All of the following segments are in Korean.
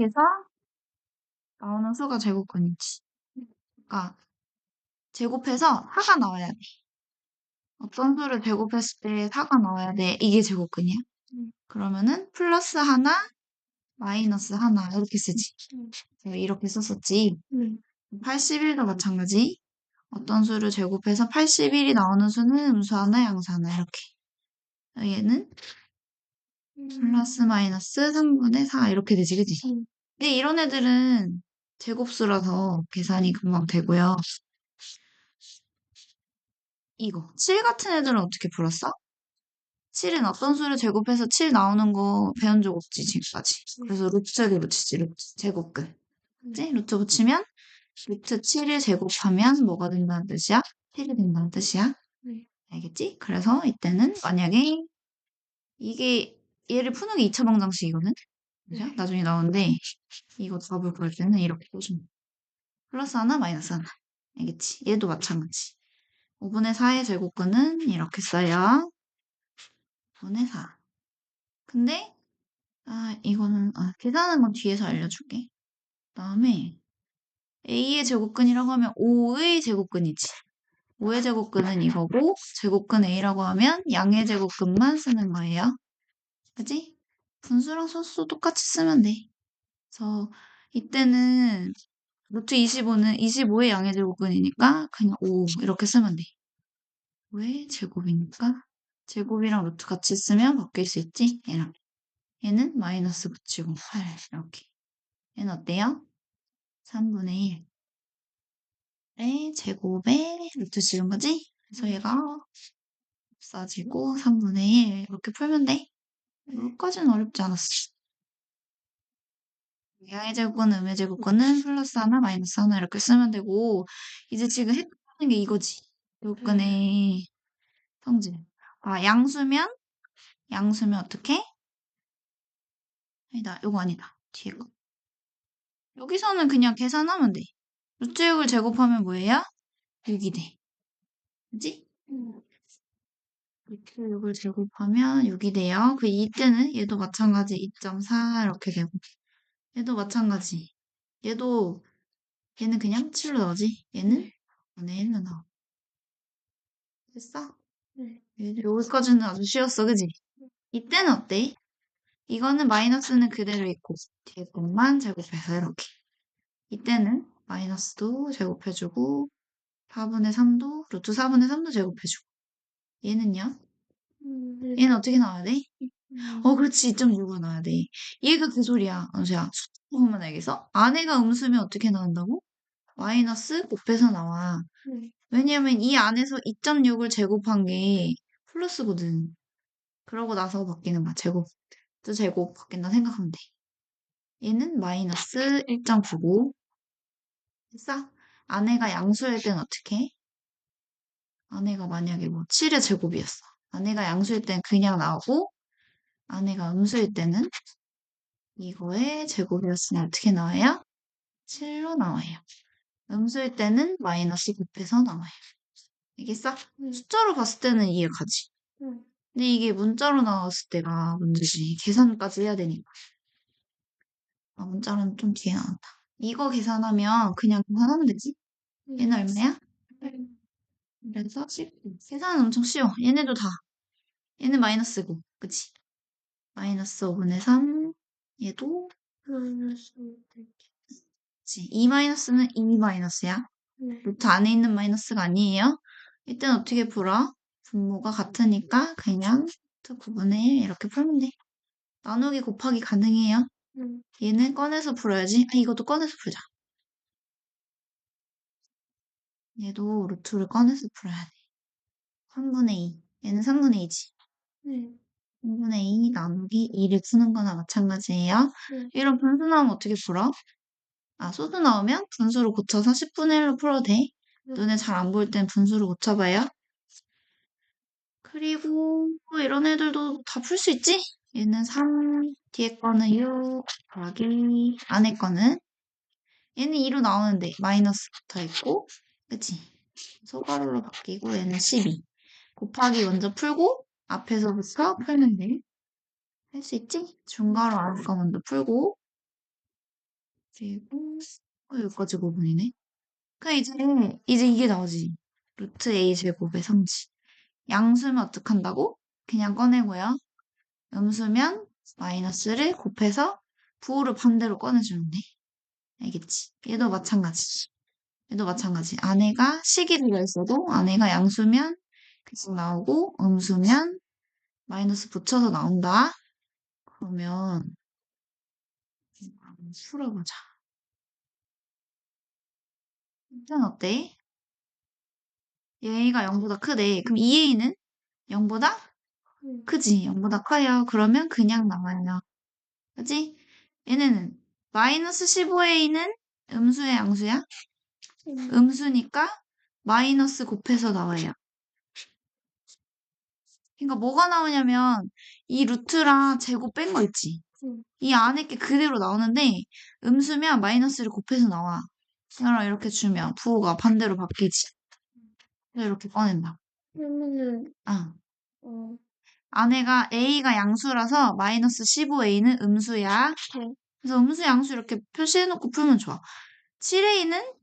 제곱해서 나오는 수가 제곱근이지. 그러니까 제곱해서 4가 나와야 돼. 어떤 수를 제곱했을 때 4가 나와야 돼. 이게 제곱근이야. 음. 그러면은 플러스 하나, 마이너스 하나 이렇게 쓰지. 음. 이렇게 썼었지. 네. 81도 마찬가지. 어떤 수를 제곱해서 81이 나오는 수는 음수 하나, 양수 하나 이렇게. 얘는 플러스 마이너스 3분의 4 이렇게 되지, 그지? 음. 근데 이런 애들은 제곱수라서 계산이 금방 되고요. 이거 7 같은 애들은 어떻게 풀었어? 7은 어떤 수를 제곱해서 7 나오는 거 배운 적 없지 지금까지. 그래서 루트를 붙이지 루트 제곱근. 그지? 루트 붙이면 루트 7을 제곱하면 뭐가 된다는 뜻이야? 7이 된다는 뜻이야. 네. 알겠지? 그래서 이때는 만약에 이게 얘를 푸는 게 2차 방정식이거든? 그죠? 네. 나중에 나오는데 이거 답을 구할 때는 이렇게 돼. 플러스 하나 마이너스 하나 알겠지? 얘도 마찬가지 5분의 4의 제곱근은 이렇게 써요 5분의 4 근데 아 이거는 아, 계산하는 건 뒤에서 알려줄게 그 다음에 a의 제곱근이라고 하면 5의 제곱근이지 5의 제곱근은 이거고 제곱근 a라고 하면 양의 제곱근만 쓰는 거예요 그지? 분수랑 소수 똑같이 쓰면 돼. 그래서 이때는 루트 25는 25의 양의 제곱근이니까 그냥 5 이렇게 쓰면 돼. 5의 제곱이니까 제곱이랑 루트 같이 쓰면 바뀔 수 있지? 얘랑. 얘는 마이너스 붙이고 8 이렇게. 얘는 어때요? 3분의 1의 제곱에 루트 지은 거지? 그래서 얘가 없어지고 3분의 1 이렇게 풀면 돼. 여기까지는 어렵지 않았어. 양의 제곱권, 음의 제곱권은 플러스 하나, 마이너스 하나 이렇게 쓰면 되고 이제 지금 헷갈리는 게 이거지. 제곱근의 성질. 아, 양수면 양수면 어떻게? 아니다, 이거 아니다. 뒤에 거. 여기서는 그냥 계산하면 돼. 루트 6을 제곱하면 뭐예요? 6이 돼. 그지? 음. 루트 6을 제곱하면 6이 돼요. 그 이때는 얘도 마찬가지 2.4 이렇게 되고 얘도 마찬가지. 얘도 얘는 그냥 7로 나오지. 얘는 5의 1로 나와. 됐어? 네. 여기까지는 아주 쉬웠어, 그지? 이때는 어때? 이거는 마이너스는 그대로 있고 뒤에 것만 제곱해서 이렇게. 이때는 마이너스도 제곱해주고 4분의 3도 루트 4분의 3도 제곱해주고 얘는요? 음. 네. 얘는 어떻게 나와야 돼? 음. 어, 그렇지. 2.6가 나와야 돼. 얘가 그 소리야. 은수야. 숫자 보면 알겠어? 안에가 음수면 어떻게 나온다고? 마이너스 곱해서 나와. 네. 왜냐면 이 안에서 2.6을 제곱한 게 플러스거든. 그러고 나서 바뀌는 거야. 제곱. 또 제곱 바뀐다 생각하면 돼. 얘는 마이너스 1.99. 됐어? 안에가 양수일 땐 어떻게 해? 안에가 만약에 뭐 7의 제곱이었어. 안에가 양수일 땐 그냥 나오고 안에가 음수일 때는 이거의 제곱이었으니 어떻게 나와요? 7로 나와요. 음수일 때는 마이너스 곱해서 나와요. 알겠어? 음. 숫자로 봤을 때는 이해가지. 음. 근데 이게 문자로 나왔을 때가 문제지. 계산까지 해야 되니까. 아, 문자로는 좀 뒤에 나온다. 이거 계산하면 그냥 계산하면 되지. 얘는 얼마야? 네. 그래서 19. 계산은 엄청 쉬워. 얘네도 다. 얘는 마이너스고. 그치? 마이너스 5분의 3. 얘도 그치? 2 마이너스는 2 마이너스야. 네. 루트 안에 있는 마이너스가 아니에요. 이땐 어떻게 풀어? 분모가 같으니까 그냥 루트 9분의 1 이렇게 풀면 돼. 나누기 곱하기 가능해요. 음. 얘는 꺼내서 풀어야지. 아, 이것도 꺼내서 풀자. 얘도 루트를 꺼내서 풀어야 돼. 3분의 2. 얘는 3분의 2지. 네. 3분의 2 나누기 2를 푸는 거나 마찬가지예요. 네. 이런 분수 나오면 어떻게 풀어? 아, 소수 나오면 분수로 고쳐서 10분의 1로 풀어도 돼. 네. 눈에 잘 안 보일 땐 분수로 고쳐봐요. 그리고 뭐 이런 애들도 다 풀 수 있지? 얘는 3, 뒤에 거는 6, 더하기 안에 거는 얘는 2로 나오는데 마이너스 붙어 있고 그치? 소가로로 바뀌고 얘는 12 곱하기 먼저 풀고 앞에서부터 풀면 돼. 할 수 있지? 중괄호 거 먼저 풀고 그리고 어, 여기까지 5분이네. 그럼 이제 이제 이게 나오지. 루트 a 제곱의 성지. 양수면 어떡한다고? 그냥 꺼내고요. 음수면 마이너스를 곱해서 부호를 반대로 꺼내주면 돼. 알겠지? 얘도 마찬가지. 얘도 마찬가지. 안에가 식이 들어있어도 안에가 양수면 계속 나오고 음수면 마이너스 붙여서 나온다. 그러면 풀어보자. 일단 어때? 얘가 0보다 크대. 그럼 2a는 0보다 응. 크지? 0보다 커요. 그러면 그냥 나와요. 그지? 얘네는 마이너스 15a는 음수야, 양수야? 응. 음수니까 마이너스 곱해서 나와요. 그러니까 뭐가 나오냐면 이 루트랑 제곱 뺀 거 있지? 응. 이 안에 게 그대로 나오는데 음수면 마이너스를 곱해서 나와. 그럼 이렇게 주면 부호가 반대로 바뀌지. 그래서 이렇게 꺼낸다. 그러면은 아. 어 안에가 a가 양수라서 마이너스 15a는 음수야. 네. 그래서 음수 양수 이렇게 표시해놓고 풀면 좋아. 7a는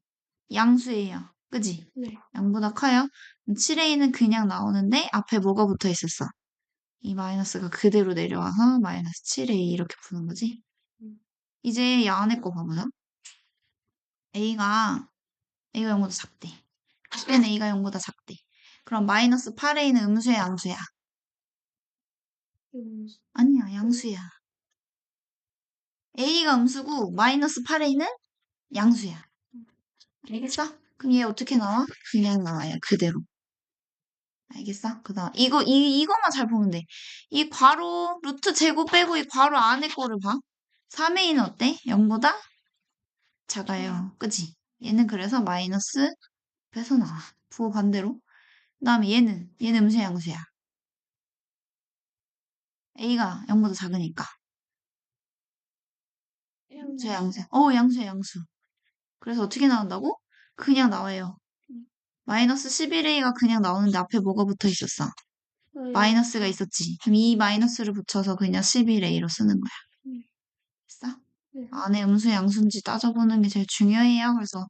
양수예요. 그지? 네. 0보다 커요. 7a는 그냥 나오는데 앞에 뭐가 붙어 있었어? 이 마이너스가 그대로 내려와서 마이너스 7a 이렇게 푸는 거지. 음. 이제 이 안에 거 봐보자. a가 a가 0보다 작대. 그때는 a가 0보다 작대. 그럼 마이너스 8a는 음수야 양수야? 음. 아니야 양수야. a가 음수고 마이너스 8a는 양수야. 알겠어? 그럼 얘 어떻게 나와? 그냥 나와요. 그대로. 알겠어? 그 다음, 이거, 이, 이것만 잘 보면 돼. 이 괄호, 루트 제곱 빼고 이 괄호 안에 거를 봐. 3a는 어때? 0보다 작아요. 그치? 얘는 그래서 마이너스 빼서 나와. 부호 반대로. 그 다음에 얘는, 얘는 음수야, 양수야. a가 0보다 작으니까. 양수야, 양수야. 어, 양수야, 양수. 그래서 어떻게 나온다고? 그냥 나와요. 음. 마이너스 11a가 그냥 나오는데 앞에 뭐가 붙어 있었어? 네. 마이너스가 있었지. 그럼 이 마이너스를 붙여서 그냥 11a로 쓰는 거야. 음. 됐어? 네. 안에 음수 양수인지 따져보는 게 제일 중요해요. 그래서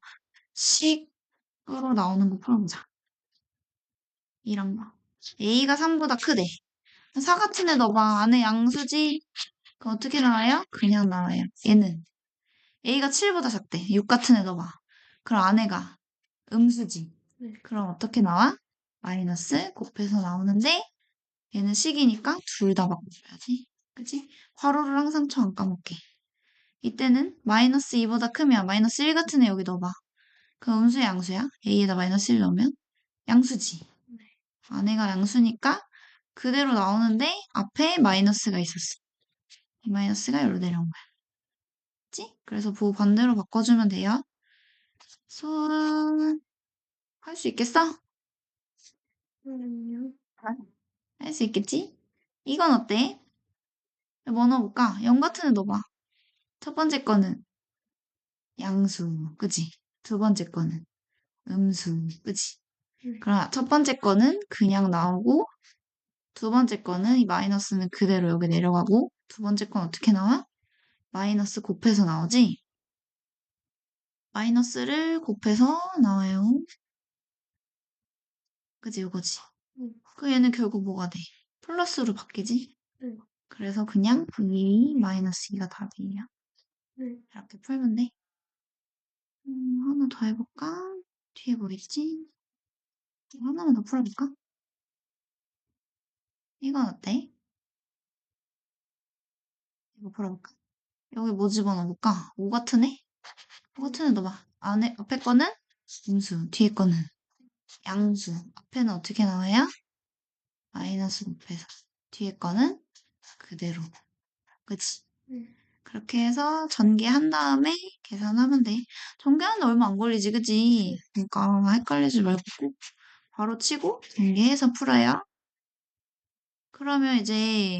식으로 나오는 거 풀어보자. 이런 거. a가 3보다 크대. 4 같은 애 넣어봐. 안에 양수지? 그럼 어떻게 나와요? 그냥 나와요. 얘는 a가 7보다 작대. 6 같은 애 넣어봐. 그럼 안에가 음수지. 네. 그럼 어떻게 나와? 마이너스 곱해서 나오는데 얘는 식이니까 둘 다 바꿔줘야지. 그치? 괄호를 항상 쳐 안 까먹게. 이때는 마이너스 2보다 크면 마이너스 1 같은 애 여기 넣어봐. 그럼 음수야 양수야? a에다 마이너스 1 넣으면 양수지. 네. 안에가 양수니까 그대로 나오는데 앞에 마이너스가 있었어. 이 마이너스가 여기로 내려온 거야. 그치? 그래서 부호 반대로 바꿔주면 돼요. 손, 할수 있겠어? 그러면요. 할 수 있겠지? 이건 어때? 뭐 넣어볼까? 0 같은 애 넣어봐. 첫 번째 거는 양수, 그치? 두 번째 거는 음수, 그치? 음. 그럼 첫 번째 거는 그냥 나오고 두 번째 거는 이 마이너스는 그대로 여기 내려가고 두 번째 건 어떻게 나와? 마이너스 곱해서 나오지? 마이너스를 곱해서 나와요. 그치, 이거지? 음. 그 얘는 결국 뭐가 돼? 플러스로 바뀌지? 음. 그래서 그냥 2 마이너스 2가 답이에요. 네. 이렇게 풀면 돼. 음, 하나 더 해볼까? 뒤에 뭐 있지? 이거 하나만 더 풀어볼까? 이건 어때? 이거 풀어볼까? 여기 뭐 집어넣어볼까? 5 같은 애? 5 같은 애 넣어봐. 안에, 앞에 거는 음수, 뒤에 거는 양수. 앞에는 어떻게 나와요? 마이너스 곱해서. 뒤에 거는 그대로. 그치? 네. 그렇게 해서 전개한 다음에 계산하면 돼. 전개하는데 얼마 안 걸리지, 그치? 그러니까 헷갈리지 말고 꼭 바로 치고 전개해서 풀어요. 그러면 이제